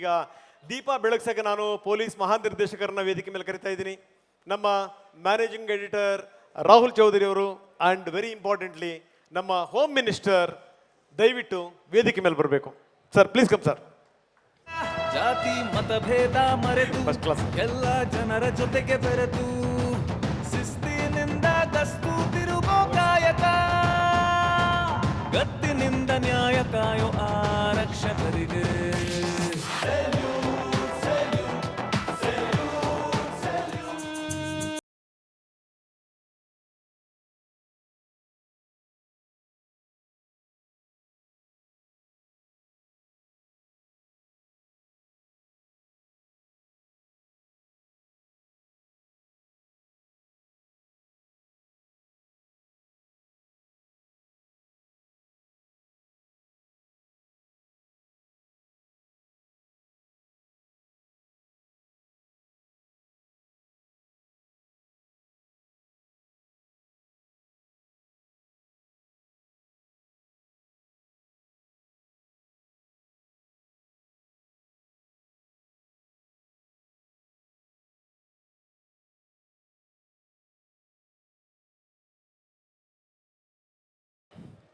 ಈಗ ದೀಪ ಬೆಳಗ್ಸಕ್ಕೆ ನಾನು ಪೊಲೀಸ್ ಮಹಾನಿರ್ದೇಶಕರನ್ನ ವೇದಿಕೆ ಮೇಲೆ ಕರಿತಾ ಇದ್ದೀನಿ. ನಮ್ಮ ಮ್ಯಾನೇಜಿಂಗ್ ಎಡಿಟರ್ ರಾಹುಲ್ ಚೌಧರಿ ಅವರು ಆ್ಯಂಡ್ ವೆರಿ ಇಂಪಾರ್ಟೆಂಟ್ಲಿ ನಮ್ಮ ಹೋಮ್ ಮಿನಿಸ್ಟರ್ ದಯವಿಟ್ಟು ವೇದಿಕೆ ಮೇಲೆ ಬರಬೇಕು. ಸರ್ ಪ್ಲೀಸ್ ಕಮ್ ಸರ್ ಜಾತಿ ಮತಭೇದ ಮರೆತು ಫಸ್ಟ್ ಕ್ಲಾಸ್ ಎಲ್ಲ ಜನರ ಜೊತೆಗೆ ಬೆರೆತು. ಶಿಸ್ತಿನಿಂದ ಗಸ್ತು ತಿರುಗೋ ಕಾಯಕ ಗತ್ತಿನಿಂದ ನ್ಯಾಯ ಕಾಯೋ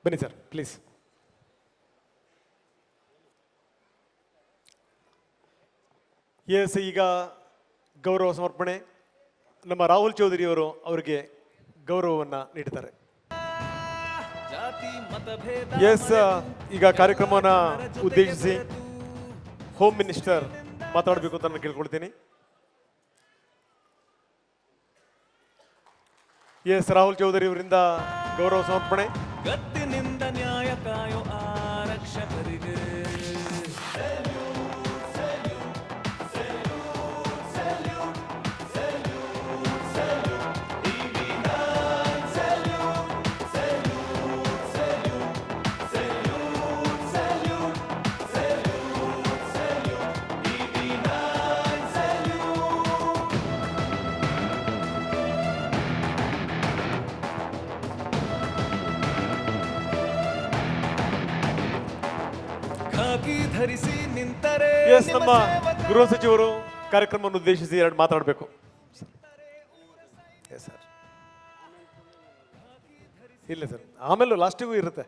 ಬನ್ನಿ ಸರ್ ಪ್ಲೀಸ್ ಎಸ್ ಈಗ ಗೌರವ ಸಮರ್ಪಣೆ. ನಮ್ಮ ರಾಹುಲ್ ಚೌಧರಿ ಅವರು ಅವರಿಗೆ ಗೌರವವನ್ನು ನೀಡಿದ್ದಾರೆ. ಎಸ್ ಈಗ ಕಾರ್ಯಕ್ರಮವನ್ನು ಉದ್ದೇಶಿಸಿ ಹೋಮ್ ಮಿನಿಸ್ಟರ್ ಮಾತಾಡಬೇಕು ಅಂತ ನಾನು ಕೇಳ್ಕೊಳ್ತೀನಿ. ಎಸ್ ರಾಹುಲ್ ಚೌಧರಿ ಅವರಿಂದ ಗೌರವ ಸಮರ್ಪಣೆ. ಧರಿಸಿ ನಿಂತರೆ. ಎಸ್ ನಮ್ಮ ಗೃಹ ಸಚಿವರು ಕಾರ್ಯಕ್ರಮವನ್ನು ಉದ್ದೇಶಿಸಿ ಎರಡು ಮಾತಾಡಬೇಕು. ಎಸ್ ಸರ್ ಇಲ್ಲ ಸರ್ ಆಮೇಲೆ ಲಾಸ್ಟಿಗೂ ಇರುತ್ತೆ.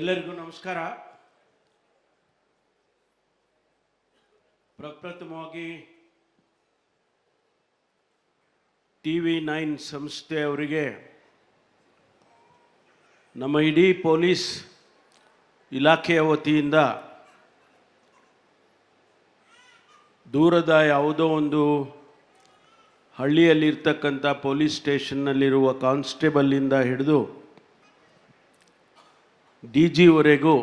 ಎಲ್ಲರಿಗೂ ನಮಸ್ಕಾರ. ಪ್ರಪ್ರಥಮವಾಗಿ ಟಿ ವಿ ನೈನ್ ಸಂಸ್ಥೆಯವರಿಗೆ ನಮ್ಮ ಇಡೀ ಪೊಲೀಸ್ ಇಲಾಖೆಯ ವತಿಯಿಂದ ದೂರದ ಯಾವುದೋ ಒಂದು ಹಳ್ಳಿಯಲ್ಲಿರ್ತಕ್ಕಂಥ ಪೊಲೀಸ್ ಸ್ಟೇಷನ್ನಲ್ಲಿರುವ ಕಾನ್ಸ್ಟೇಬಲ್ಲಿಂದ ಹಿಡಿದು ಡಿ ಜಿವರೆಗೂ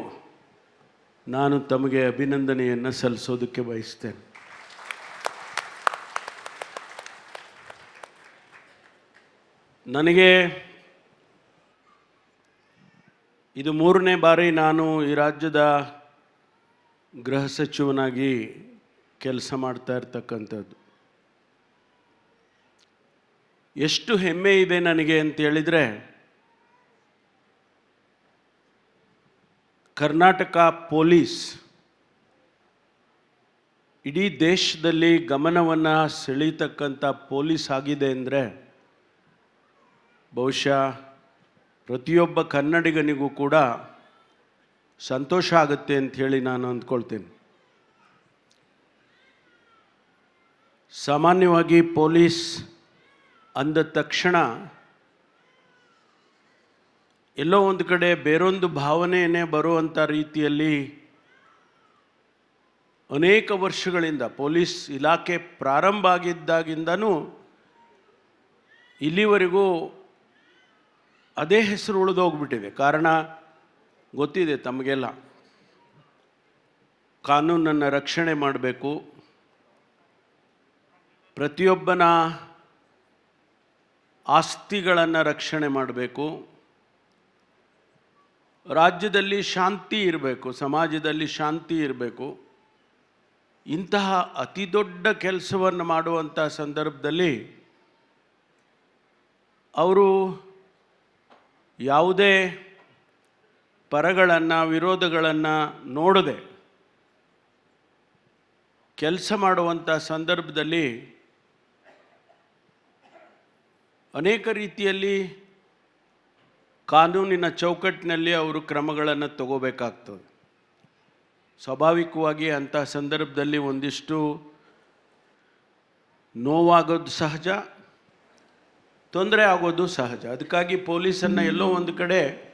ನಾನು ತಮಗೆ ಅಭಿನಂದನೆಯನ್ನು ಸಲ್ಲಿಸೋದಕ್ಕೆ ಬಯಸ್ತೇನೆ. ನನಗೆ ಇದು ಮೂರನೇ ಬಾರಿ ನಾನು ಈ ರಾಜ್ಯದ ಗೃಹ ಸಚಿವನಾಗಿ ಕೆಲಸ ಮಾಡ್ತಾ ಇರ್ತಕ್ಕಂಥದ್ದು. ಎಷ್ಟು ಹೆಮ್ಮೆ ಇದೆ ನನಗೆ ಅಂತ ಹೇಳಿದರೆ, ಕರ್ನಾಟಕ ಪೊಲೀಸ್ ಇಡೀ ದೇಶದಲ್ಲಿ ಗಮನವನ್ನು ಸೆಳೀತಕ್ಕಂಥ ಪೊಲೀಸ್ ಆಗಿದೆ ಅಂದರೆ ಬಹುಶಃ ಪ್ರತಿಯೊಬ್ಬ ಕನ್ನಡಿಗನಿಗೂ ಕೂಡ ಸಂತೋಷ ಆಗುತ್ತೆ ಅಂತ ಹೇಳಿ ನಾನು ಅಂದ್ಕೊಳ್ತೇನೆ. ಸಾಮಾನ್ಯವಾಗಿ ಪೊಲೀಸ್ ಅಂದ ತಕ್ಷಣ ಎಲ್ಲೋ ಒಂದು ಕಡೆ ಬೇರೊಂದು ಭಾವನೆಯೇ ಬರುವಂಥ ರೀತಿಯಲ್ಲಿ ಅನೇಕ ವರ್ಷಗಳಿಂದ ಪೊಲೀಸ್ ಇಲಾಖೆ ಪ್ರಾರಂಭ ಆಗಿದ್ದಾಗಿಂದನೂ ಇಲ್ಲಿವರೆಗೂ ಅದೇ ಹೆಸರು ಉಳಿದೋಗ್ಬಿಟ್ಟಿದೆ ಕಾರಣ ಗೊತ್ತಿದೆ ತಮಗೆಲ್ಲ. ಕಾನೂನನ್ನು ರಕ್ಷಣೆ ಮಾಡಬೇಕು. ಪ್ರತಿಯೊಬ್ಬನ ಆಸ್ತಿಗಳನ್ನು ರಕ್ಷಣೆ ಮಾಡಬೇಕು. ರಾಜ್ಯದಲ್ಲಿ ಶಾಂತಿ ಇರಬೇಕು, ಸಮಾಜದಲ್ಲಿ ಶಾಂತಿ ಇರಬೇಕು. ಇಂತಹ ಅತಿ ದೊಡ್ಡ ಕೆಲಸವನ್ನು ಮಾಡುವಂಥ ಸಂದರ್ಭದಲ್ಲಿ ಅವರು ಯಾವುದೇ ಪರಗಳನ್ನು, ವಿರೋಧಗಳನ್ನು ನೋಡದೆ ಕೆಲಸ ಮಾಡುವಂಥ ಸಂದರ್ಭದಲ್ಲಿ ಅನೇಕ ರೀತಿಯಲ್ಲಿ ಕಾನೂನಿನ ಚೌಕಟ್ಟಿನಲ್ಲಿ ಅವರು ಕ್ರಮಗಳನ್ನು ತಗೋಬೇಕಾಗ್ತದೆ. ಸ್ವಾಭಾವಿಕವಾಗಿ ಅಂಥ ಸಂದರ್ಭದಲ್ಲಿ ಒಂದಿಷ್ಟು ನೋವಾಗೋದು ಸಹಜ ತೊಂದರೆ ಆಗೋದು ಸಹಜ. ಅದಕ್ಕಾಗಿ ಪೊಲೀಸನ್ನು ಎಲ್ಲೋ ಒಂದು ಕಡೆ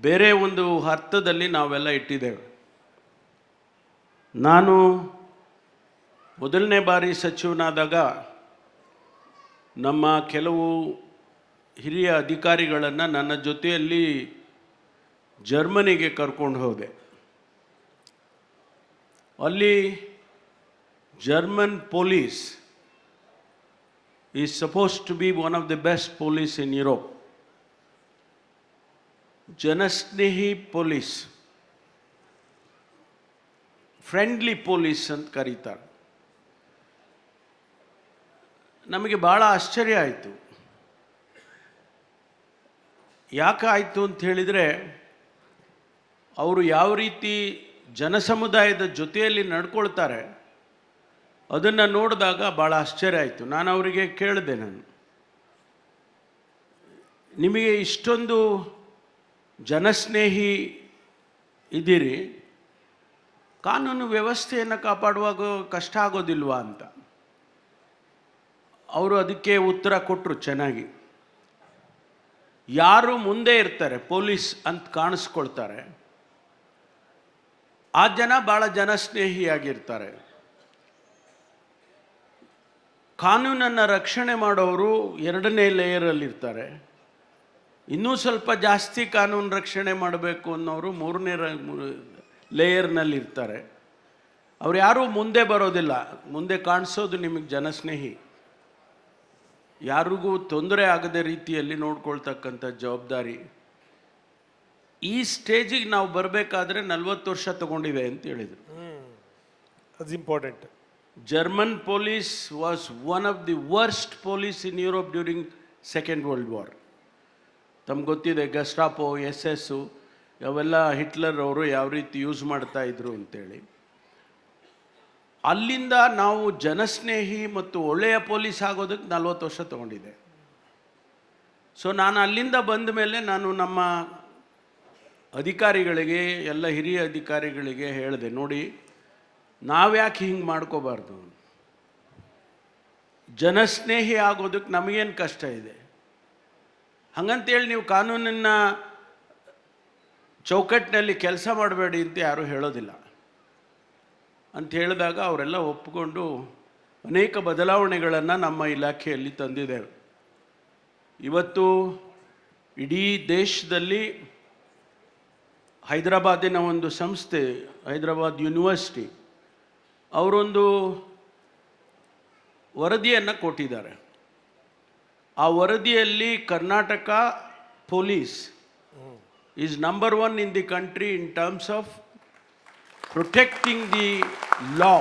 ಬೇರೆ ಒಂದು ಅರ್ಥದಲ್ಲಿ ನಾವೆಲ್ಲ ಇಟ್ಟಿದ್ದೇವೆ. ನಾನು ಮೊದಲನೇ ಬಾರಿ ಸಚಿವನಾದಾಗ ನಮ್ಮ ಕೆಲವು ಹಿರಿಯ ಅಧಿಕಾರಿಗಳನ್ನು ನನ್ನ ಜೊತೆಯಲ್ಲಿ ಜರ್ಮನಿಗೆ ಕರ್ಕೊಂಡು ಹೋದೆ. ಅಲ್ಲಿ German police is suppose to be one of the best police in Europe ಜನಸ್ನೇಹಿ police friendly police ಅಂತ ಕರೀತಾರೆ. ನಮಗೆ ಭಾಳ ಆಶ್ಚರ್ಯ ಆಯಿತು. ಯಾಕೆ ಆಯಿತು ಅಂತ ಹೇಳಿದರೆ, ಅವರು ಯಾವ ರೀತಿ ಜನಸಮುದಾಯದ ಜೊತೆಯಲ್ಲಿ ನಡ್ಕೊಳ್ತಾರೆ ಅದನ್ನು ನೋಡಿದಾಗ ಭಾಳ ಆಶ್ಚರ್ಯ ಆಯಿತು. ನಾನು ಅವರಿಗೆ ಕೇಳಿದೆ ನಾನು. ನಿಮಗೆ ಇಷ್ಟೊಂದು ಜನಸ್ನೇಹಿ ಇದ್ದೀರಿ. ಕಾನೂನು ವ್ಯವಸ್ಥೆಯನ್ನು ಕಾಪಾಡುವಾಗ ಕಷ್ಟ ಆಗೋದಿಲ್ವಾ ಅಂತ. ಅವರು ಅದಕ್ಕೆ ಉತ್ತರ ಕೊಟ್ಟರು ಚೆನ್ನಾಗಿ. ಯಾರು ಮುಂದೆ ಇರ್ತಾರೆ, ಪೊಲೀಸ್ ಅಂತ ಕಾಣಿಸ್ಕೊಳ್ತಾರೆ. ಆ ಜನ ಭಾಳ ಜನಸ್ನೇಹಿಯಾಗಿರ್ತಾರೆ. ಕಾನೂನನ್ನು ರಕ್ಷಣೆ ಮಾಡೋರು ಎರಡನೇ ಲೇಯರಲ್ಲಿರ್ತಾರೆ ಇನ್ನೂ ಸ್ವಲ್ಪ ಜಾಸ್ತಿ ಕಾನೂನು ರಕ್ಷಣೆ ಮಾಡಬೇಕು ಅನ್ನೋರು ಮೂರನೇ ಲೇಯರ್ನಲ್ಲಿರ್ತಾರೆ ಅವ್ರು ಯಾರೂ ಮುಂದೆ ಬರೋದಿಲ್ಲ. ಮುಂದೆ ಕಾಣಿಸೋದು ನಿಮಗೆ ಜನಸ್ನೇಹಿ. ಯಾರಿಗೂ ತೊಂದರೆ ಆಗದ ರೀತಿಯಲ್ಲಿ ನೋಡ್ಕೊಳ್ತಕ್ಕಂಥ ಜವಾಬ್ದಾರಿ. ಈ ಸ್ಟೇಜಿಗೆ ನಾವು ಬರಬೇಕಾದ್ರೆ ನಲ್ವತ್ತು ವರ್ಷ ತಗೊಂಡಿವೆ ಅಂತ ಹೇಳಿದರು. ಅದು important German police was one of the worst police in Europe during second world war ತಮ್ಗೆ ಗೊತ್ತಿದೆ ಗಸ್ಟಾಪೋ ಎಸ್ ಎಸ್ಸು ಅವೆಲ್ಲ ಹಿಟ್ಲರ್ ಅವರು ಯಾವ ರೀತಿ ಯೂಸ್ ಮಾಡ್ತಾ ಇದ್ರು ಅಂತೇಳಿ. ಅಲ್ಲಿಂದ ನಾವು ಜನಸ್ನೇಹಿ ಮತ್ತು ಒಳ್ಳೆಯ ಪೊಲೀಸ್ ಆಗೋದಕ್ಕೆ ನಲ್ವತ್ತು ವರ್ಷ ತಗೊಂಡಿದೆ. ಸೊ ನಾನು ಅಲ್ಲಿಂದ ಬಂದ ಮೇಲೆ ನಾನು ನಮ್ಮ ಅಧಿಕಾರಿಗಳಿಗೆ, ಎಲ್ಲ ಹಿರಿಯ ಅಧಿಕಾರಿಗಳಿಗೆ ಹೇಳಿದೆ, ನೋಡಿ ನಾವ್ಯಾಕೆ ಹಿಂಗೆ ಮಾಡ್ಕೋಬಾರ್ದು? ಜನಸ್ನೇಹಿ ಆಗೋದಕ್ಕೆ ನಮಗೇನು ಕಷ್ಟ ಇದೆ? ಹಂಗಂತೇಳಿ ನೀವು ಕಾನೂನಿನ ಚೌಕಟ್ಟಿನಲ್ಲಿ ಕೆಲಸ ಮಾಡಬೇಡಿ ಅಂತ ಯಾರೂ ಹೇಳೋದಿಲ್ಲ. ಅಂತ ಹೇಳಿದಾಗ ಅವರೆಲ್ಲ ಒಪ್ಪಿಕೊಂಡು ಅನೇಕ ಬದಲಾವಣೆಗಳನ್ನು ನಮ್ಮ ಇಲಾಖೆಯಲ್ಲಿ ತಂದಿದ್ದೇವೆ. ಇವತ್ತು ಇಡೀ ದೇಶದಲ್ಲಿ ಹೈದರಾಬಾದಿನ ಒಂದು ಸಂಸ್ಥೆ, ಹೈದರಾಬಾದ್ ಯೂನಿವರ್ಸಿಟಿ ಅವರೊಂದು ವರದಿಯನ್ನು ಕೊಟ್ಟಿದ್ದಾರೆ. ಆ ವರದಿಯಲ್ಲಿ Karnataka police is number one in the country in terms of protecting the law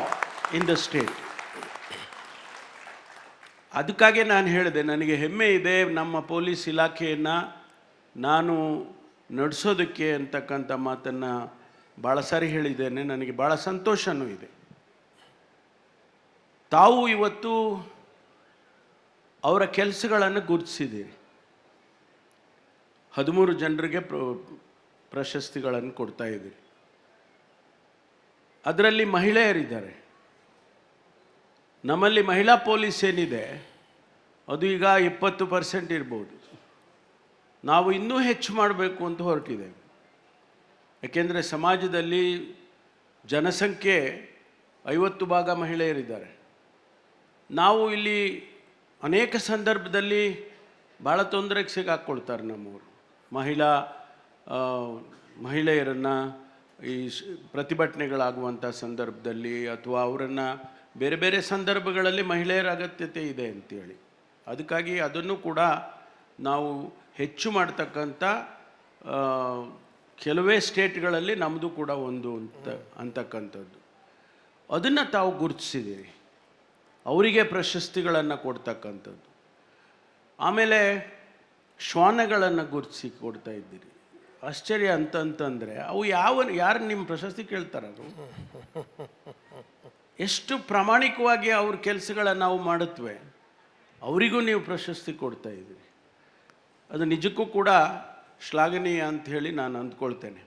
in the state ಅದಕ್ಕಾಗೆ ನಾನು ಹೇಳಿದೆ, ನನಗೆ ಹೆಮ್ಮೆ ಇದೆ ನಮ್ಮ ಪೊಲೀಸ್ ಇಲಾಖೆಯನ್ನು ನಾನು ನಡೆಸೋದಕ್ಕೆ ಅಂತಕ್ಕಂಥ ಮಾತನ್ನು ಭಾಳ ಸಾರಿ ಹೇಳಿದ್ದೇನೆ. ನನಗೆ ಭಾಳ ಸಂತೋಷವೂ ಇದೆ. ತಾವು ಇವತ್ತು ಅವರ ಕೆಲಸಗಳನ್ನು ಗುರುತಿಸಿದ್ದೀರಿ. ಹದಿಮೂರು ಜನರಿಗೆ ಪ್ರ, ಪ್ರಶಸ್ತಿಗಳನ್ನು ಕೊಡ್ತಾ ಇದ್ದೀರಿ. ಅದರಲ್ಲಿ ಮಹಿಳೆಯರಿದ್ದಾರೆ. ನಮ್ಮಲ್ಲಿ ಮಹಿಳಾ ಪೊಲೀಸ್ ಏನಿದೆ, ಅದು ಈಗ ಇಪ್ಪತ್ತು ಪರ್ಸೆಂಟ್ ಇರ್ಬೋದು. ನಾವು ಇನ್ನೂ ಹೆಚ್ಚು ಮಾಡಬೇಕು ಅಂತ ಹೊರಟಿದ್ದೇವೆ. ಯಾಕೆಂದರೆ ಸಮಾಜದಲ್ಲಿ ಜನಸಂಖ್ಯೆ ಐವತ್ತು ಭಾಗ ಮಹಿಳೆಯರಿದ್ದಾರೆ. ನಾವು ಇಲ್ಲಿ ಅನೇಕ ಸಂದರ್ಭದಲ್ಲಿ ಭಾಳ ತೊಂದರೆಗೆ ಸಿಗಾಕ್ಕೊಳ್ತಾರೆ ನಮ್ಮವರು. ಮಹಿಳಾ ಮಹಿಳೆಯರನ್ನು ಈ ಪ್ರತಿಭಟನೆಗಳಾಗುವಂಥ ಸಂದರ್ಭದಲ್ಲಿ ಅಥವಾ ಅವರನ್ನು ಬೇರೆ ಬೇರೆ ಸಂದರ್ಭಗಳಲ್ಲಿ ಮಹಿಳೆಯರ ಅಗತ್ಯತೆ ಇದೆ ಅಂತೇಳಿ. ಅದಕ್ಕಾಗಿ ಅದನ್ನು ಕೂಡ ನಾವು ಹೆಚ್ಚು ಮಾಡ್ತಕ್ಕಂಥ ಕೆಲವೇ ಸ್ಟೇಟ್ಗಳಲ್ಲಿ ನಮ್ಮದು ಕೂಡ ಒಂದು ಅಂತ, ಅಂತಕ್ಕಂಥದ್ದು. ಅದನ್ನು ತಾವು ಗುರುತಿಸಿದ್ದೀರಿ. ಅವರಿಗೆ ಪ್ರಶಸ್ತಿಗಳನ್ನು ಕೊಡ್ತಕ್ಕಂಥದ್ದು. ಆಮೇಲೆ ಶ್ವಾನಗಳನ್ನು ಗುರುತಿಸಿ ಕೊಡ್ತಾ ಇದ್ದೀರಿ. ಆಶ್ಚರ್ಯ ಅಂತಂತಂದರೆ ಅವು ಯಾವ ಯಾರು ನಿಮ್ಮ ಪ್ರಶಸ್ತಿ ಕೇಳ್ತಾರೋ ಎಷ್ಟು ಪ್ರಾಮಾಣಿಕವಾಗಿ ಅವ್ರ ಕೆಲಸಗಳನ್ನು ನಾವು ಮಾಡುತ್ತವೆ ಅವರಿಗೂ ನೀವು ಪ್ರಶಸ್ತಿ ಕೊಡ್ತಾ ಇದ್ದೀರಿ. ಅದು ನಿಜಕ್ಕೂ ಕೂಡ ಶ್ಲಾಘನೀಯ ಅಂತ ಹೇಳಿ ನಾನು ಅಂದ್ಕೊಳ್ತೇನೆ.